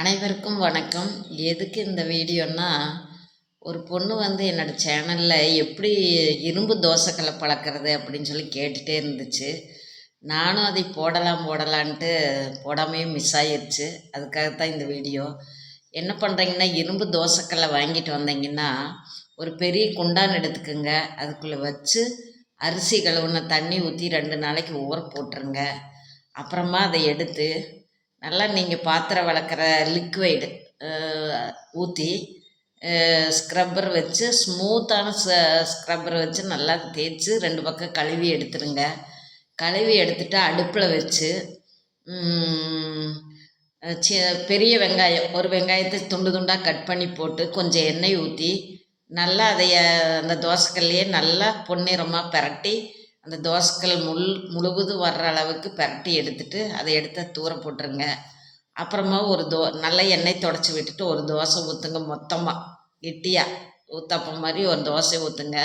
அனைவருக்கும் வணக்கம். எதுக்கு இந்த வீடியோன்னா ஒரு பொண்ணு வந்து என்னோடய சேனலில் எப்படி இரும்பு தோசைக்கல்லை பழக்கிறது அப்படின்னு சொல்லி கேட்டுகிட்டே இருந்துச்சு. நானும் அதை போடலாம் போடலான்ட்டு போடாமையும் மிஸ் ஆயிருச்சு. அதுக்காகத்தான் இந்த வீடியோ. என்ன பண்ணுறீங்கன்னா இரும்பு தோசைக்கல்லை வாங்கிட்டு வந்தீங்கன்னா ஒரு பெரிய குண்டான் எடுத்துக்கோங்க. அதுக்குள்ளே வச்சு அரிசி கழுவுன தண்ணி ஊற்றி ரெண்டு நாளைக்கு ஊற போட்டுருங்க. அப்புறமா அதை எடுத்து நல்லா நீங்கள் பாத்திரம் விளக்குற லிக்வைடு ஊற்றி ஸ்க்ரப்பர் வச்சு ஸ்மூத்தான ஸ்க்ரப்பர் வச்சு நல்லா தேய்ச்சி ரெண்டு பக்கம் கழுவி எடுத்துருங்க. கழுவி எடுத்துட்டு அடுப்பில் வச்சு சி பெரிய வெங்காயம் ஒரு வெங்காயத்தை துண்டு துண்டாக கட் பண்ணி போட்டு கொஞ்சம் எண்ணெய் ஊற்றி நல்லா அதைய அந்த தோசைக்கல்லையே நல்லா பொன்னிறமாக பிரட்டி அந்த தோசைக்கல் முள் முழுவதும் வர்ற அளவுக்கு பிரட்டி எடுத்துட்டு அதை எடுத்து தூர போட்டுருங்க. அப்புறமா ஒரு தோ நல்ல எண்ணெய் தொடச்சி விட்டுட்டு ஒரு தோசை ஊற்றுங்க மொத்தமாக கெட்டியாக ஊத்தப்பம் மாதிரி ஒரு தோசை ஊற்றுங்க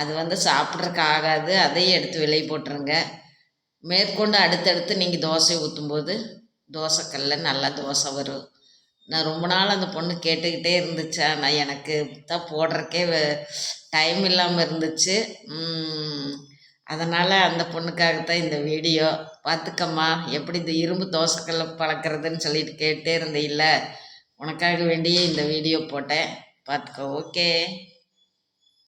அது வந்து சாப்பிட்றதுக்கு ஆகாது. அதையும் எடுத்து வெளியே போட்டுருங்க. மேற்கொண்டு அடுத்தடுத்து நீங்கள் தோசை ஊற்றும்போது தோசைக்கல்ல நல்லா தோசை வரும். நான் ரொம்ப நாள் அந்த பொண்ணு கேட்டுக்கிட்டே இருந்துச்சு. ஆனால் எனக்கு தான் போடுறக்கே டைம் இல்லாமல் இருந்துச்சு. அதனால் அந்த பொண்ணுக்காகத்தான் இந்த வீடியோ. பார்த்துக்கம்மா எப்படி இந்த இரும்பு தோசைக்கல்ல பழக்கிறதுன்னு சொல்லிட்டு கேட்டே இருந்தீல்ல. உனக்காக வேண்டியே இந்த வீடியோ போட்டேன். பார்த்துக்கோ ஓகே.